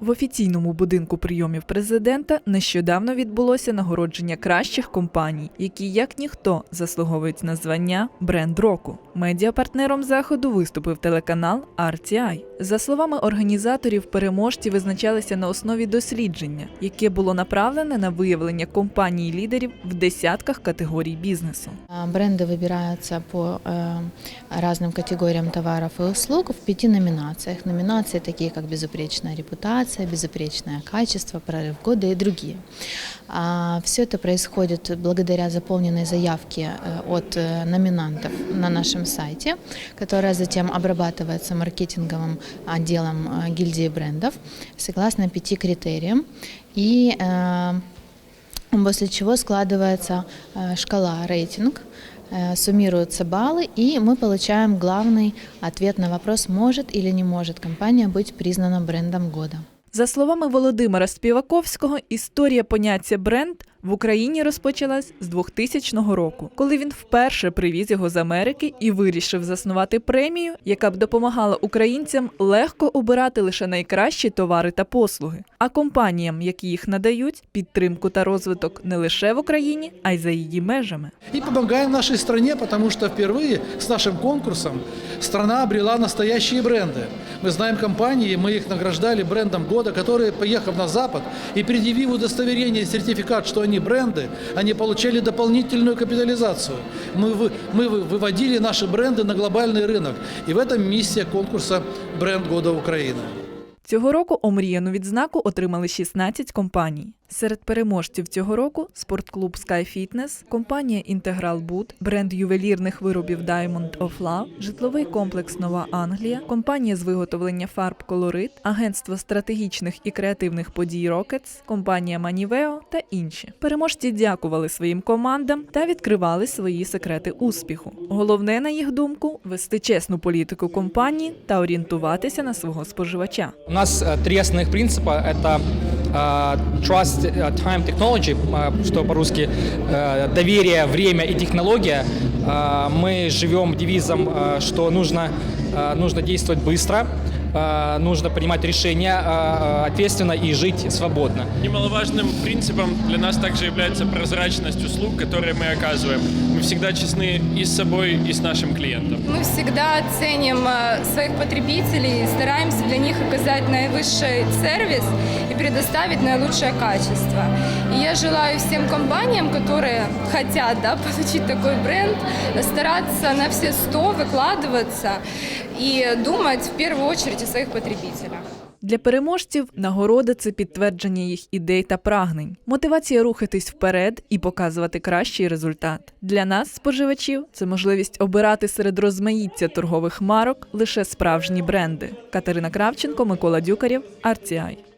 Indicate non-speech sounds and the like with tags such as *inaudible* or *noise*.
В офіційному будинку прийомів президента нещодавно відбулося нагородження кращих компаній, які як ніхто заслуговують на звання бренд року. Медіапартнером заходу виступив телеканал RTI. За словами організаторів, переможці визначалися на основі дослідження, яке було направлене на виявлення компаній лідерів в десятках категорій бізнесу. А, Бренды выбираются по э, разным категориям товаров и услуг в пяти номинациях. Номинации такие, как безупречная репутация, безупречное качество, прорыв года и другие. Все это происходит благодаря заполненной заявке э, от э, номинантов на нашем сайте, которая затем обрабатывается маркетинговым отделом э, гильдии брендов согласно пяти критериям. И после чего складывается шкала рейтинг, суммируются баллы, и мы получаем главный ответ на вопрос, может или не может компания быть признана брендом года. За словами Володимира Співаковського, історія поняття бренд в Україні розпочалась з 2000 року, коли він вперше привіз його з Америки і вирішив заснувати премію, яка б допомагала українцям легко обирати лише найкращі товари та послуги, а компаніям, які їх надають, підтримку та розвиток не лише в Україні, а й за її межами. И помогаем нашей стране, потому что впервые с нашим конкурсом страна обрела настоящие бренды. Мы знаем компании, мы их награждали брендом года, которые, поехав на Запад и предъявив удостоверение, сертификат, что они бренды, они получали дополнительную капитализацию. Мы, вы- мы вы- выводили наши бренды на глобальный рынок. И в этом миссия конкурса «Бренд года Украины». Цього року омріяну відзнаку отримали 16 компаній. Серед переможців цього року спортклуб Sky Fitness, компанія Integral Boot, бренд ювелірних виробів Diamond of Love, житловий комплекс Нова Англія, компанія з виготовлення фарб Колорит, агентство стратегічних і креативних подій Rockets, компанія Maniveo та інші. Переможці дякували своїм командам та відкривали свої секрети успіху. Головне, на їх думку, вести чесну політику компанії та орієнтуватися на свого споживача. У нас э, три основных принципа. Это э, trust, э, time, technology, э, что по-русски э, доверие, время и технология. Э, Мы живем девизом, э, что нужно, э, нужно действовать быстро, э, нужно принимать решения э, ответственно и жить свободно. Немаловажным принципом для нас также является прозрачность услуг, которые мы оказываем. Мы всегда честны и с собой, и с нашим клиентом. Мы всегда ценим э, своих потребителей, стараемся для них оказать наивысший сервис и предоставить наилучшее качество. И я желаю всем компаниям, которые хотят да, *laughs* получить такой бренд, стараться на все сто выкладываться и думать в первую очередь о своих потребителях. Для переможців нагорода це підтвердження їх ідей та прагнень, мотивація рухатись вперед і показувати кращий результат. Для нас, споживачів, це можливість обирати серед розмаїття торгових марок лише справжні бренди. Катерина Кравченко, Микола Дюкарєв, RTI.